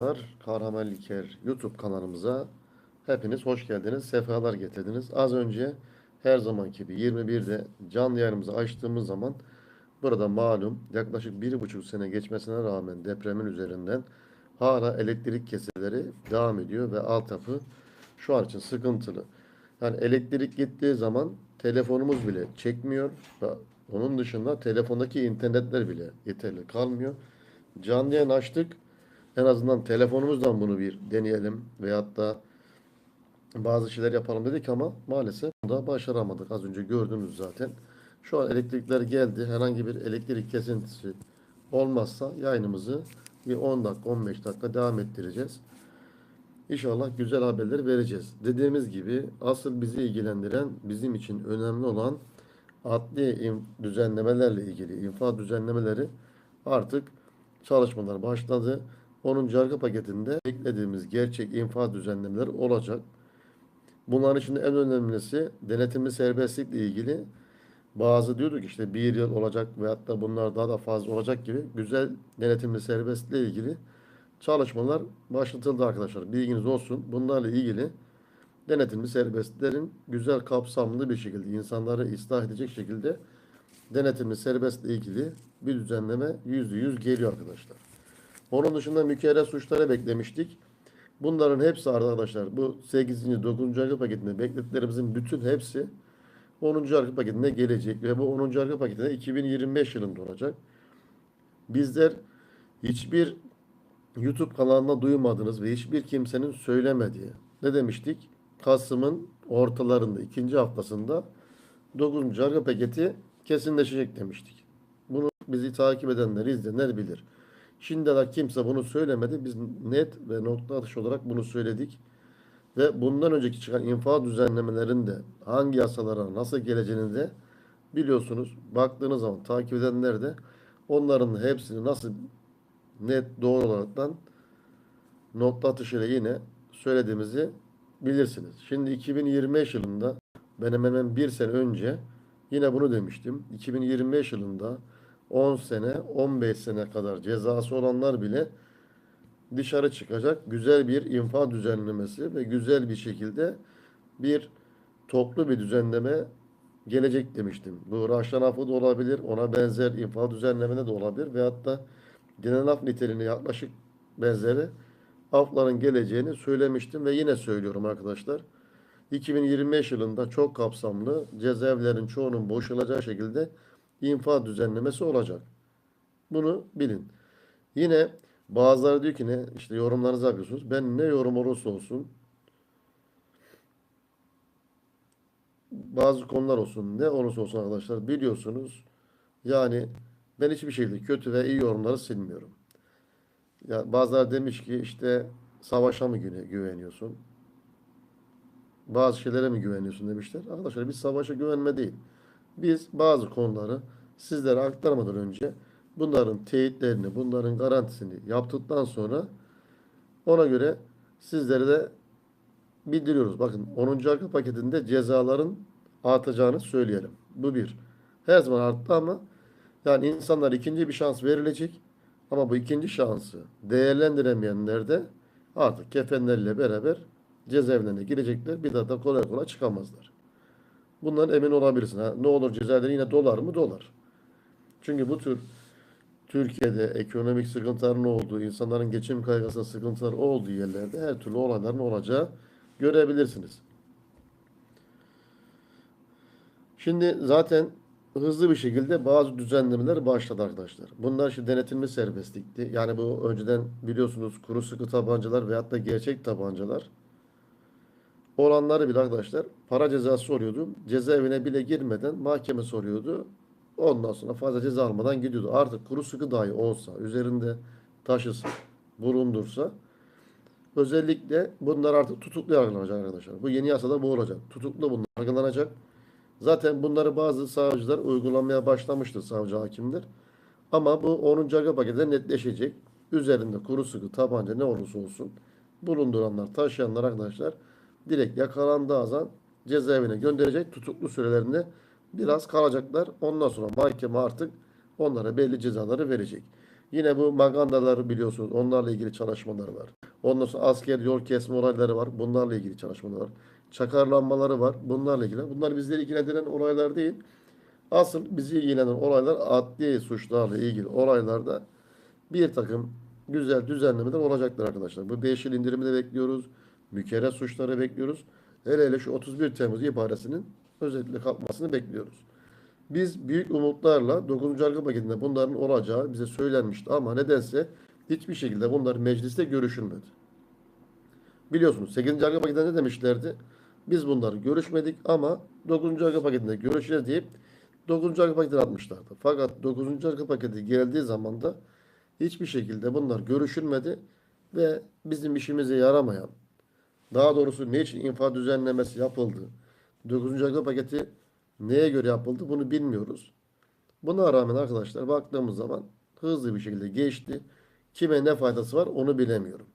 Merhabalar, Kahraman Liker YouTube kanalımıza hepiniz hoş geldiniz, sefalar getirdiniz. Az önce her zamanki gibi 21'de canlı yayınımızı açtığımız zaman burada malum yaklaşık bir buçuk sene geçmesine rağmen depremin üzerinden hala elektrik kesintileri devam ediyor ve altyapı şu an için sıkıntılı. Yani elektrik gittiği zaman telefonumuz bile çekmiyor ve onun dışında telefondaki internetler bile yeterli kalmıyor. Canlı yayın açtık. En azından telefonumuzdan bunu bir deneyelim veyahut da bazı şeyler yapalım dedik ama maalesef da başaramadık. Az önce gördünüz zaten. Şu an elektrikler geldi. Herhangi bir elektrik kesintisi olmazsa yayınımızı bir 10 dakika 15 dakika devam ettireceğiz. İnşallah güzel haberleri vereceğiz. Dediğimiz gibi asıl bizi ilgilendiren, bizim için önemli olan adli düzenlemelerle ilgili infaz düzenlemeleri artık çalışmalar başladı. 10. arka paketinde beklediğimiz gerçek infaz düzenlemeleri olacak. Bunların içinde en önemlisi denetimli serbestlikle ilgili bazı diyorduk işte bir yıl olacak veyahut da bunlar daha da fazla olacak gibi güzel denetimli serbestlikle ilgili çalışmalar başlatıldı arkadaşlar. Bilginiz olsun. Bunlarla ilgili denetimli serbestlerin güzel kapsamlı bir şekilde insanları ıslah edecek şekilde denetimli serbestle ilgili bir düzenleme %100 geliyor arkadaşlar. Onun dışında mükerrer suçlara beklemiştik. Bunların hepsi arkadaşlar bu 8. 9. arka paketinde beklediklerimizin bütün hepsi 10. arka paketine gelecek ve bu 10. arka paketinde 2025 yılında olacak. Bizler hiçbir YouTube kanalında duymadınız ve hiçbir kimsenin söylemediği ne demiştik? Kasım'ın ortalarında ikinci haftasında 9. arka paketi kesinleşecek demiştik. Bunu bizi takip edenler, izleyenler bilir. Şimdiler kimse bunu söylemedi. Biz net ve nokta atış olarak bunu söyledik. Ve bundan önceki çıkan infaz düzenlemelerinde hangi yasalara nasıl geleceğini de biliyorsunuz. Baktığınız zaman takip edenler de onların hepsini nasıl net doğru olaraktan nokta atışıyla yine söylediğimizi bilirsiniz. Şimdi 2025 yılında ben hemen bir sene önce yine bunu demiştim. 2025 yılında 10 sene, 15 sene kadar cezası olanlar bile dışarı çıkacak. Güzel bir infaz düzenlemesi ve güzel bir şekilde bir toplu bir düzenleme gelecek demiştim. Bu raşlan affı da olabilir, ona benzer infaz düzenlemede de olabilir veyahut da genel af niteliğine yaklaşık benzeri afların geleceğini söylemiştim ve yine söylüyorum arkadaşlar. 2025 yılında çok kapsamlı cezaevlerin çoğunun boşalacağı şekilde infaz düzenlemesi olacak. Bunu bilin. Yine bazıları diyor ki ne işte yorumlarınızı yapıyorsunuz. Ben ne yorum olursa olsun bazı konular olsun ne olursa olsun arkadaşlar biliyorsunuz. Yani ben hiçbir şekilde kötü ve iyi yorumları silmiyorum. Ya bazıları demiş ki işte savaşa mı güve- güveniyorsun? Bazı şeylere mi güveniyorsun demişler. Arkadaşlar biz savaşa güvenme değil. Biz bazı konuları sizlere aktarmadan önce bunların teyitlerini, bunların garantisini yaptıktan sonra ona göre sizlere de bildiriyoruz. Bakın 10. arka paketinde cezaların artacağını söyleyelim. Bu bir. Her zaman arttı ama yani insanlar ikinci bir şans verilecek. Ama bu ikinci şansı değerlendiremeyenler de artık kefenleriyle beraber cezaevlerine girecekler. Bir daha da kolay kolay çıkamazlar. Bundan emin olabilirsin. Ha, ne olur cezaevleri yine dolar mı? Dolar. Çünkü bu tür Türkiye'de ekonomik sıkıntıların olduğu, insanların geçim kaygısında sıkıntılar olduğu yerlerde her türlü olayların olacağı görebilirsiniz. Şimdi zaten hızlı bir şekilde bazı düzenlemeler başladı arkadaşlar. Bunlar şimdi denetimli serbestlikti. Yani bu önceden biliyorsunuz kuru sıkı tabancalar veyahut da gerçek tabancalar olanları bile arkadaşlar para cezası oluyordu. Cezaevine bile girmeden mahkeme soruyordu. Ondan sonra fazla ceza almadan gidiyordu. Artık kuru sıkı dahi olsa, üzerinde taşısı, bulundursa özellikle bunlar artık tutuklu yargılanacak arkadaşlar. Bu yeni yasada bu olacak. Tutuklu bunlar yargılanacak. Zaten bunları bazı savcılar uygulamaya başlamıştır savcı hakimler. Ama bu 10. arka paketinde netleşecek. Üzerinde kuru sıkı tabanca ne olursa olsun bulunduranlar, taşıyanlar arkadaşlar direkt yakalandığı zaman cezaevine gönderecek. Tutuklu sürelerinde biraz kalacaklar. Ondan sonra mahkeme artık onlara belli cezaları verecek. Yine bu magandaları biliyorsunuz. Onlarla ilgili çalışmalar var. Ondan sonra asker yol kesme olayları var. Bunlarla ilgili çalışmalar var. Çakarlanmaları var. Bunlarla ilgili. Bunlar bizleri ilgilendiren olaylar değil. Asıl bizi ilgilenen olaylar adli suçlarla ilgili olaylarda bir takım güzel düzenlemeler olacaktır arkadaşlar. Bu 5 yıl indirimi de bekliyoruz. Mükerrer suçları bekliyoruz. Hele hele şu 31 Temmuz ibaresinin özellikle kalkmasını bekliyoruz. Biz büyük umutlarla 9. yargı paketinde bunların olacağı bize söylenmişti ama nedense hiçbir şekilde bunlar mecliste görüşülmedi. Biliyorsunuz 8. yargı paketinde ne demişlerdi? Biz bunları görüşmedik ama 9. yargı paketinde görüşeceğiz deyip 9. yargı paketine atmışlardı. Fakat 9. yargı paketi geldiği zaman da hiçbir şekilde bunlar görüşülmedi ve bizim işimize yaramayan, daha doğrusu ne için infaz düzenlemesi yapıldı, 9. yargı paketi neye göre yapıldı bunu bilmiyoruz. Buna rağmen arkadaşlar baktığımız zaman hızlı bir şekilde geçti. Kime ne faydası var onu bilemiyorum.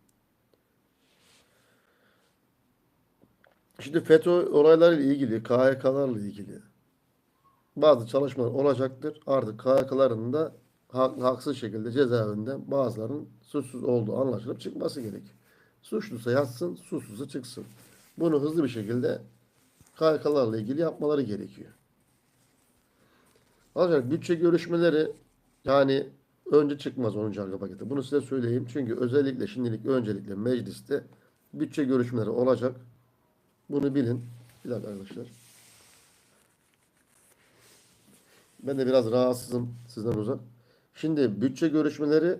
Şimdi FETÖ olaylarıyla ilgili, KHK'larla ilgili bazı çalışmalar olacaktır. Artık KHK'ların da hak- haksız şekilde cezaevinden bazılarının suçsuz olduğu anlaşılıp çıkması gerek. Suçlusa yatsın, suçsuzsa çıksın. Bunu hızlı bir şekilde KHK'larla ilgili yapmaları gerekiyor. Ancak bütçe görüşmeleri yani önce çıkmaz 10. arka paketi. Bunu size söyleyeyim. Çünkü özellikle şimdilik öncelikle mecliste bütçe görüşmeleri olacak. Bunu bilin. Bir dakika arkadaşlar. Ben de biraz rahatsızım sizden uzak. Şimdi bütçe görüşmeleri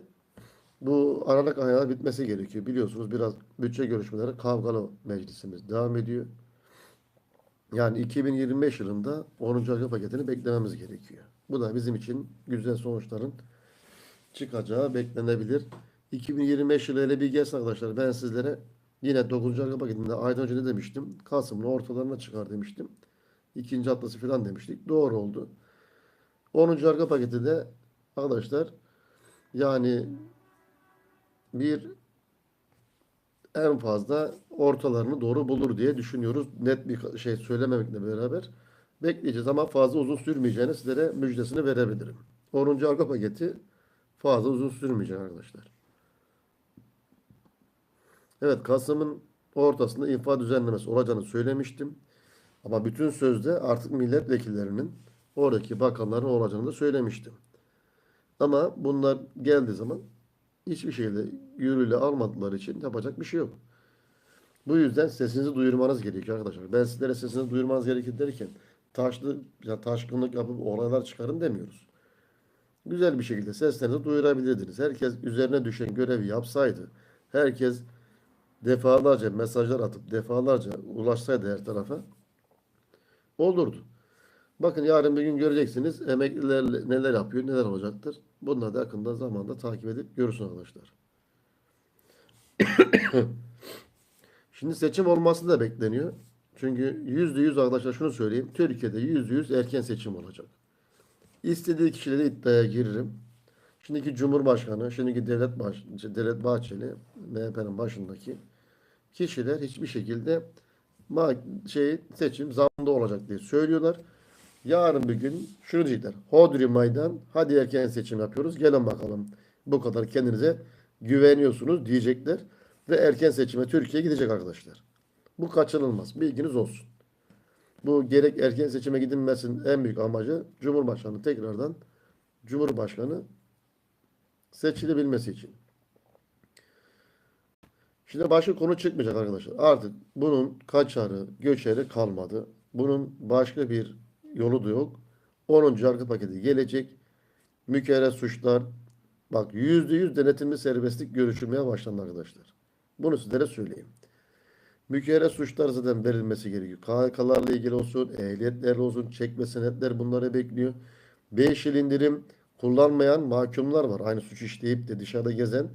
bu Aralık ayına bitmesi gerekiyor. Biliyorsunuz biraz bütçe görüşmeleri kavgalı meclisimiz devam ediyor. Yani 2025 yılında 10. arka paketini beklememiz gerekiyor. Bu da bizim için güzel sonuçların çıkacağı beklenebilir. 2025 yılı hele bir gelsin arkadaşlar. Ben sizlere yine 9. arka paketinde aydan önce ne demiştim? Kasım'ın ortalarına çıkar demiştim. İkinci haftası falan demiştik. Doğru oldu. 10. arka paketi de arkadaşlar yani bir en fazla ortalarını doğru bulur diye düşünüyoruz. Net bir şey söylememekle beraber bekleyeceğiz ama fazla uzun sürmeyeceğini sizlere müjdesini verebilirim. 10. arka paketi fazla uzun sürmeyecek arkadaşlar. Evet Kasım'ın ortasında infaz düzenlemesi olacağını söylemiştim. Ama bütün sözde artık milletvekillerinin oradaki bakanların olacağını da söylemiştim. Ama bunlar geldiği zaman hiçbir şekilde yürürlüğe almadıkları için yapacak bir şey yok. Bu yüzden sesinizi duyurmanız gerekiyor arkadaşlar. Ben sizlere sesinizi duyurmanız gerekir derken taşlı ya taşkınlık yapıp olaylar çıkarın demiyoruz. Güzel bir şekilde seslerinizi duyurabilirdiniz. Herkes üzerine düşen görevi yapsaydı, herkes defalarca mesajlar atıp defalarca ulaşsaydı her tarafa olurdu. Bakın yarın bir gün göreceksiniz emekliler neler yapıyor, neler olacaktır. Bunları da yakında zamanda takip edip görürsün arkadaşlar. Şimdi seçim olması da bekleniyor. Çünkü yüzde yüz arkadaşlar şunu söyleyeyim. Türkiye'de yüzde yüz erken seçim olacak. İstediği kişileri iddiaya giririm. Şimdiki Cumhurbaşkanı, şimdiki Devlet, Baş, Devlet Bahçeli, MHP'nin başındaki kişiler hiçbir şekilde şey seçim zamanda olacak diye söylüyorlar. Yarın bir gün şunu diyecekler. Hodri meydan hadi erken seçim yapıyoruz. Gelin bakalım. Bu kadar kendinize güveniyorsunuz diyecekler. Ve erken seçime Türkiye gidecek arkadaşlar. Bu kaçınılmaz. Bilginiz olsun. Bu gerek erken seçime gidilmesinin en büyük amacı Cumhurbaşkanı tekrardan Cumhurbaşkanı seçilebilmesi için. Şimdi başka konu çıkmayacak arkadaşlar. Artık bunun kaçarı, göçeri kalmadı. Bunun başka bir yolu da yok. 10. yargı paketi gelecek. Mükerrer suçlar bak %100 denetimli serbestlik görüşülmeye başlandı arkadaşlar. Bunu sizlere söyleyeyim. Mükerrer suçlar zaten verilmesi gerekiyor. KHK'larla ilgili olsun, ehliyetler olsun, çekme senetler bunları bekliyor. 5 yıl indirim kullanmayan mahkumlar var. Aynı suç işleyip de dışarıda gezen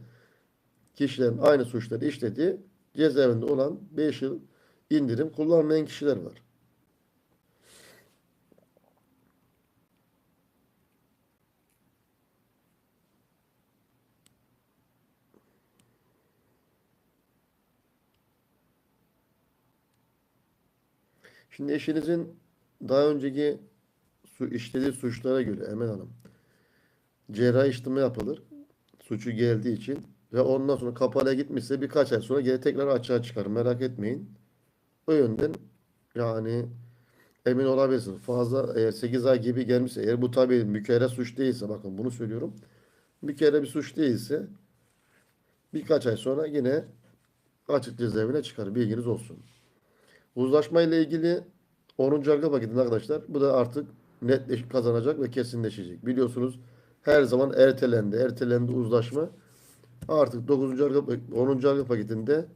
kişilerin aynı suçları işlediği cezaevinde olan 5 yıl indirim kullanmayan kişiler var. Şimdi eşinizin daha önceki su işlediği suçlara göre Emel Hanım cerrahi işlemi yapılır. suçu geldiği için ve ondan sonra kapalıya gitmişse birkaç ay sonra geri tekrar açığa çıkar. Merak etmeyin. O yönden yani emin olabilirsiniz. Fazla eğer 8 ay gibi gelmişse eğer bu tabii mükerrer suç değilse bakın bunu söylüyorum. Mükerrer bir suç değilse birkaç ay sonra yine açık cezaevine çıkar. Bilginiz olsun. Uzlaşma ile ilgili 10. arka paketinde arkadaşlar bu da artık netleş kazanacak ve kesinleşecek. Biliyorsunuz her zaman ertelendi. Ertelendi uzlaşma. Artık 9. arka, 10. arka paketinde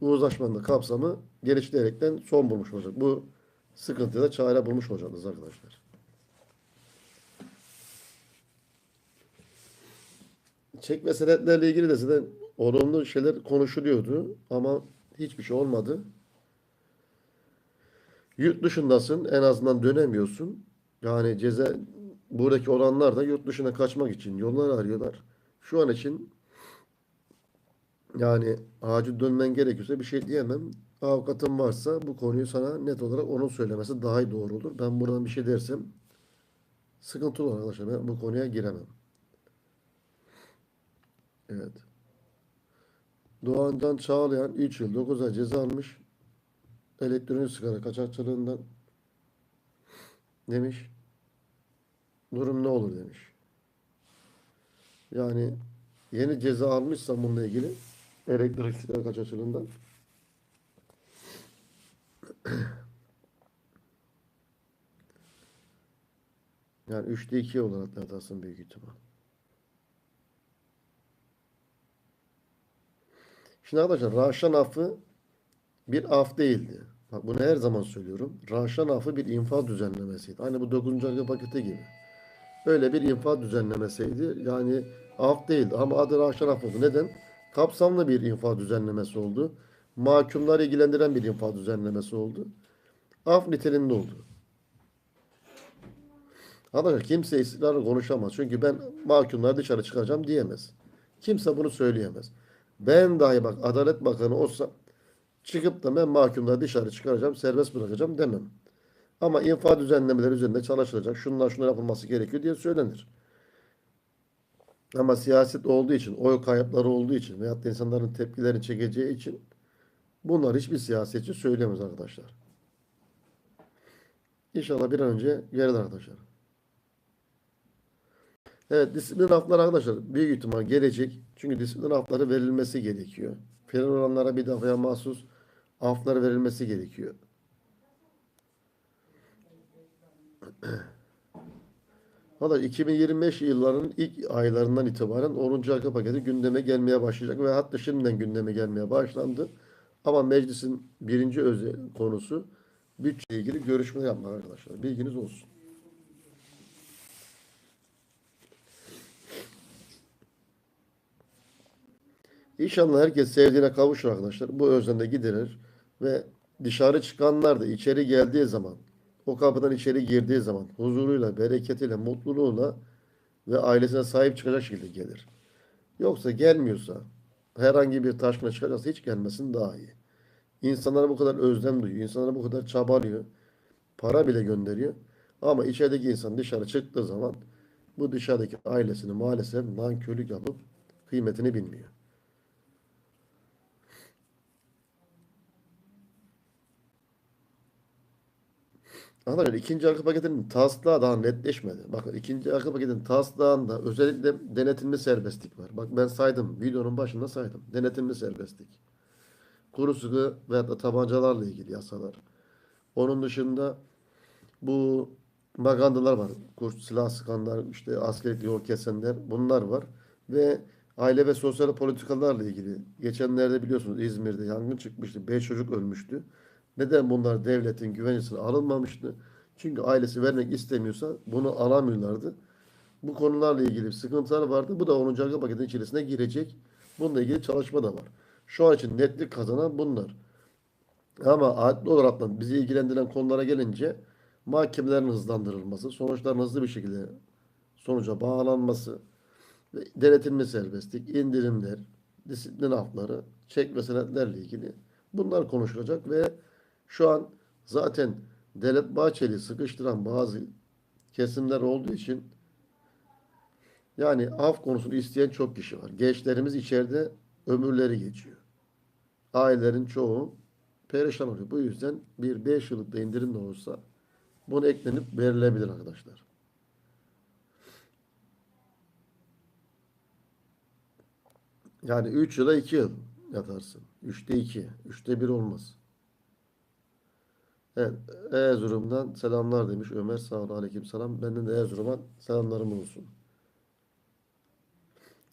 bu uzlaşmanın da kapsamı genişleyerekten son bulmuş olacak. Bu sıkıntıya da çare bulmuş olacaksınız arkadaşlar. Çek ve senetlerle ilgili de zaten olumlu şeyler konuşuluyordu ama hiçbir şey olmadı. Yurt dışındasın, en azından dönemiyorsun. Yani ceza buradaki olanlar da yurt dışına kaçmak için yollar arıyorlar. Şu an için yani acil dönmen gerekiyorsa bir şey diyemem. Avukatın varsa bu konuyu sana net olarak onun söylemesi daha iyi doğru olur. Ben buradan bir şey dersem sıkıntı olur arkadaşlar. Ben bu konuya giremem. Evet. Doğancan Çağlayan 3 yıl 9 ay ceza almış. Elektronik sigara kaçakçılığından demiş. Durum ne olur demiş. Yani yeni ceza almışsam bununla ilgili elektrik sigara kaçakçılığından yani 3'te 2 olarak atasın büyük ihtimal. Şimdi arkadaşlar Raşan affı bir af değildi. Bak bunu her zaman söylüyorum. Raşan affı bir infaz düzenlemesiydi. Aynı bu 9. arka paketi gibi. Böyle bir infaz düzenlemesiydi. Yani af değildi ama adı Raşan affı oldu. Neden? Kapsamlı bir infaz düzenlemesi oldu. Mahkumları ilgilendiren bir infaz düzenlemesi oldu. Af niteliğinde oldu. Arkadaşlar kimse istikrarlı konuşamaz. Çünkü ben mahkumları dışarı çıkaracağım diyemez. Kimse bunu söyleyemez. Ben dahi bak Adalet Bakanı olsa çıkıp da ben mahkumları dışarı çıkaracağım, serbest bırakacağım demem. Ama infaz düzenlemeleri üzerinde çalışılacak, şunlar şunlar yapılması gerekiyor diye söylenir. Ama siyaset olduğu için, oy kayıpları olduğu için veyahut da insanların tepkilerini çekeceği için bunlar hiçbir siyasetçi söyleyemez arkadaşlar. İnşallah bir an önce gelir arkadaşlar. Evet disiplin hafları arkadaşlar büyük ihtimal gelecek. Çünkü disiplin hafları verilmesi gerekiyor. Filan olanlara bir defaya mahsus aflar verilmesi gerekiyor. Hatta 2025 yıllarının ilk aylarından itibaren 10. arka paketi gündeme gelmeye başlayacak ve hatta şimdiden gündeme gelmeye başlandı. Ama meclisin birinci özel konusu bütçe ilgili görüşme yapmak arkadaşlar. Bilginiz olsun. İnşallah herkes sevdiğine kavuşur arkadaşlar. Bu özlemde giderir ve dışarı çıkanlar da içeri geldiği zaman, o kapıdan içeri girdiği zaman huzuruyla, bereketiyle, mutluluğuyla ve ailesine sahip çıkacak şekilde gelir. Yoksa gelmiyorsa, herhangi bir taşkına çıkacaksa hiç gelmesin daha iyi. İnsanlara bu kadar özlem duyuyor, insanlara bu kadar çabalıyor, para bile gönderiyor. Ama içerideki insan dışarı çıktığı zaman bu dışarıdaki ailesini maalesef nankörlük yapıp kıymetini bilmiyor. Arkadaşlar ikinci arka paketinin taslağı daha netleşmedi. Bakın ikinci arka paketin taslağında özellikle denetimli serbestlik var. Bak ben saydım. Videonun başında saydım. Denetimli serbestlik. Kuru sıkı veyahut da tabancalarla ilgili yasalar. Onun dışında bu magandalar var. Kurs silah sıkanlar, işte askerlik yol kesenler bunlar var. Ve aile ve sosyal politikalarla ilgili. Geçenlerde biliyorsunuz İzmir'de yangın çıkmıştı. 5 çocuk ölmüştü. Neden bunlar devletin güvencesine alınmamıştı? Çünkü ailesi vermek istemiyorsa bunu alamıyorlardı. Bu konularla ilgili sıkıntılar vardı. Bu da 10. arka paketin içerisine girecek. Bununla ilgili çalışma da var. Şu an için netlik kazanan bunlar. Ama adli olarak da bizi ilgilendiren konulara gelince mahkemelerin hızlandırılması, sonuçların hızlı bir şekilde sonuca bağlanması, ve serbestlik, indirimler, disiplin hafları, çek ve senetlerle ilgili bunlar konuşulacak ve şu an zaten Devlet Bahçeli sıkıştıran bazı kesimler olduğu için Yani af konusunu isteyen çok kişi var. Gençlerimiz içeride ömürleri geçiyor. Ailelerin çoğu perişan oluyor. Bu yüzden bir 5 yıllık da indirim de olsa bunu eklenip verilebilir arkadaşlar. Yani 3 yıla 2 yıl yatarsın. 3'te 2. 3'te 1 olmaz. Evet. Erzurum'dan selamlar demiş Ömer. Sağ ol. Aleyküm selam. Benden de Erzurum'a selamlarım olsun.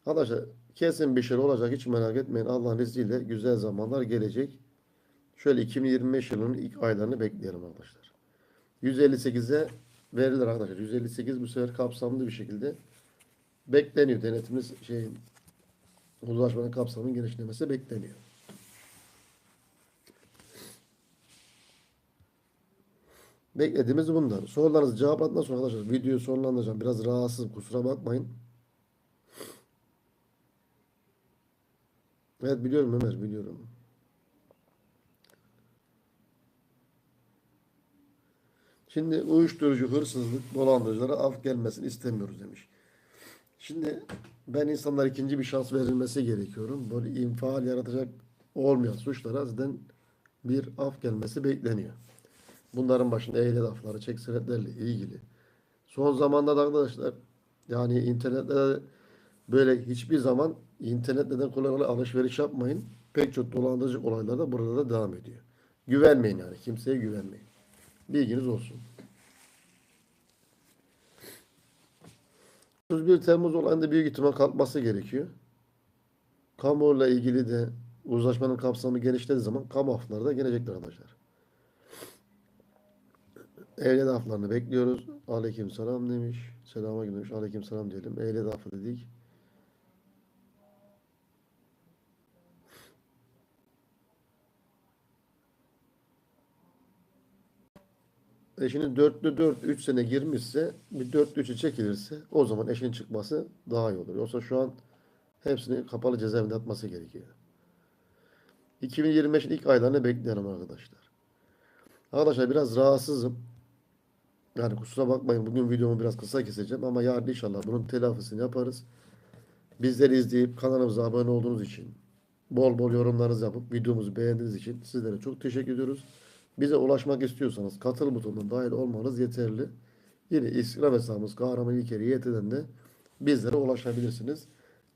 Arkadaşlar kesin bir şey olacak. Hiç merak etmeyin. Allah'ın izniyle güzel zamanlar gelecek. Şöyle 2025 yılının ilk aylarını bekleyelim arkadaşlar. 158'e verilir arkadaşlar. 158 bu sefer kapsamlı bir şekilde bekleniyor. Denetimimiz şeyin uzlaşmanın kapsamının genişlemesi bekleniyor. Beklediğimiz bunlar. Sorularınızı cevapladığından sonra arkadaşlar videoyu sonlandıracağım. Biraz rahatsızım. Kusura bakmayın. Evet biliyorum Ömer biliyorum. Şimdi uyuşturucu, hırsızlık, dolandırıcılara af gelmesini istemiyoruz demiş. Şimdi ben insanlara ikinci bir şans verilmesi gerekiyorum. Böyle infial yaratacak olmayan suçlara zaten bir af gelmesi bekleniyor. Bunların başında ehliyet afları, çek ilgili. Son zamanda da arkadaşlar yani internette böyle hiçbir zaman internet neden kolay alışveriş yapmayın. Pek çok dolandırıcı olaylar da burada da devam ediyor. Güvenmeyin yani. Kimseye güvenmeyin. Bilginiz olsun. 31 Temmuz olayında büyük ihtimal kalkması gerekiyor. Kamuoyuyla ilgili de uzlaşmanın kapsamı genişlediği zaman kamu afları da gelecektir arkadaşlar. Ehliyet aflarını bekliyoruz. Aleyküm selam demiş. Selama demiş. Aleyküm selam diyelim. Ehliyet affı dedik. Eşinin dörtlü dört üç sene girmişse bir dörtlü üçü çekilirse o zaman eşinin çıkması daha iyi olur. Yoksa şu an hepsini kapalı cezaevinde atması gerekiyor. 2025'in ilk aylarını bekliyorum arkadaşlar. Arkadaşlar biraz rahatsızım. Yani kusura bakmayın bugün videomu biraz kısa keseceğim ama yarın inşallah bunun telafisini yaparız. Bizleri izleyip kanalımıza abone olduğunuz için, bol bol yorumlarınızı yapıp videomuzu beğendiğiniz için sizlere çok teşekkür ediyoruz. Bize ulaşmak istiyorsanız katıl butonuna dahil olmanız yeterli. Yine Instagram hesabımız Kahraman İlker YT'den de bizlere ulaşabilirsiniz.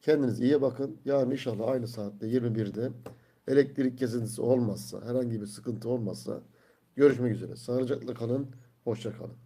Kendinize iyi bakın. Yarın inşallah aynı saatte 21'de elektrik kesintisi olmazsa, herhangi bir sıkıntı olmazsa görüşmek üzere. Sağlıcakla kalın. Hoşça kalın.